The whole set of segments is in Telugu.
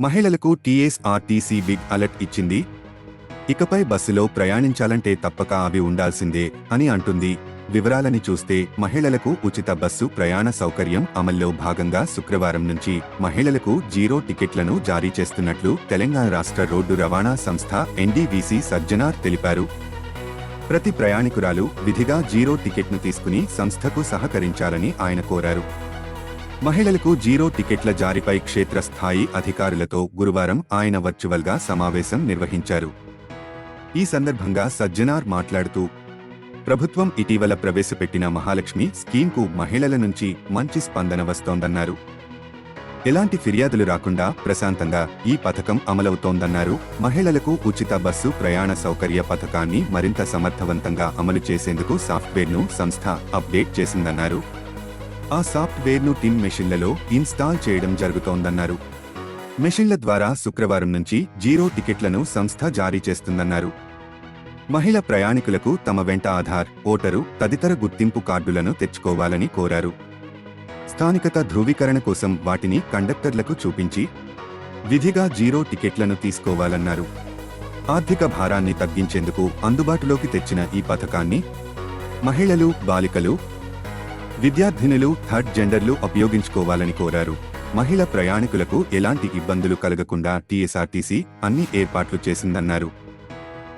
మహిళలకు టీఎస్ఆర్టీసీ బిగ్ అలర్ట్ ఇచ్చింది. ఇకపై బస్సులో ప్రయాణించాలంటే తప్పక అవి ఉండాల్సిందే అని అంటుంది. వివరాలని చూస్తే మహిళలకు ఉచిత బస్సు ప్రయాణ సౌకర్యం అమల్లో భాగంగా శుక్రవారం నుంచి మహిళలకు జీరో టికెట్లను జారీ చేస్తున్నట్లు తెలంగాణ రాష్ట్ర రోడ్డు రవాణా సంస్థ ఎన్డీవీసీ సజ్జనార్ తెలిపారు. ప్రతి ప్రయాణికురాలు విధిగా జీరో టికెట్ను తీసుకుని సంస్థకు సహకరించాలని ఆయన కోరారు. మహిళలకు జీరో టికెట్ల జారీపై క్షేత్రస్థాయి అధికారులతో గురువారం ఆయన వర్చువల్గా సమావేశం నిర్వహించారు. ఈ సందర్భంగా సజ్జనార్ మాట్లాడుతూ ప్రభుత్వం ఇటీవల ప్రవేశపెట్టిన మహాలక్ష్మి స్కీమ్కు మహిళల నుంచి మంచి స్పందన వస్తోందన్నారు. ఎలాంటి ఫిర్యాదులు రాకుండా ప్రశాంతంగా ఈ పథకం అమలవుతోందన్నారు. మహిళలకు ఉచిత బస్సు ప్రయాణ సౌకర్య పథకాన్ని మరింత సమర్థవంతంగా అమలు చేసేందుకు సాఫ్ట్వేర్ను సంస్థ అప్డేట్ చేసిందన్నారు. ఆ సాఫ్ట్వేర్ను టిన్ మెషిన్లలో ఇన్స్టాల్ చేయడం జరుగుతోందన్నారు. మెషిన్ల ద్వారా శుక్రవారం నుంచి జీరో టికెట్లను సంస్థ జారీ చేస్తుందన్నారు. మహిళ ప్రయాణికులకు తమ వెంట ఆధార్ ఓటరు తదితర గుర్తింపు కార్డులను తెచ్చుకోవాలని కోరారు. స్థానికత ధృవీకరణ కోసం వాటిని కండక్టర్లకు చూపించి విధిగా జీరో టికెట్లను తీసుకోవాలన్నారు. ఆర్థిక భారాన్ని తగ్గించేందుకు అందుబాటులోకి తెచ్చిన ఈ పథకాన్ని మహిళలు బాలికలు విద్యార్థినులు థర్డ్ జెండర్లు ఉపయోగించుకోవాలని కోరారు. మహిళ ప్రయాణికులకు ఎలాంటి ఇబ్బందులు కలగకుండా టీఎస్ఆర్టీసీ అన్ని ఏర్పాట్లు చేసిందన్నారు.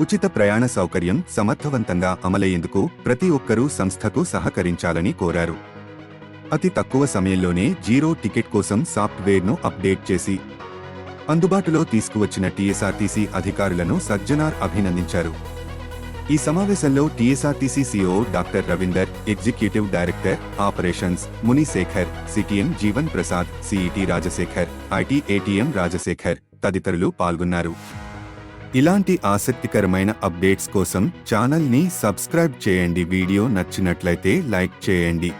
ఉచిత ప్రయాణ సౌకర్యం సమర్థవంతంగా అమలయ్యేందుకు ప్రతి ఒక్కరూ సంస్థకు సహకరించాలని కోరారు. అతి తక్కువ సమయంలోనే జీరో టికెట్ కోసం సాఫ్ట్వేర్ను అప్డేట్ చేసి అందుబాటులో తీసుకువచ్చిన టీఎస్ఆర్టీసీ అధికారులను సజ్జనార్ అభినందించారు. ఈ సమావేశంలో TSRTC CO doctor Ravinder executive director operations Munishekar CTM Jeevan Prasad CET Rajasekhar IT ATM Rajasekhar తదితరులు పాల్గొన్నారు. ఇలాంటి ఆసక్తికరమైన అప్డేట్స్ కోసం ఛానల్ని సబ్స్క్రైబ్ చేయండి. వీడియో నచ్చినట్లయితే లైక్ చేయండి.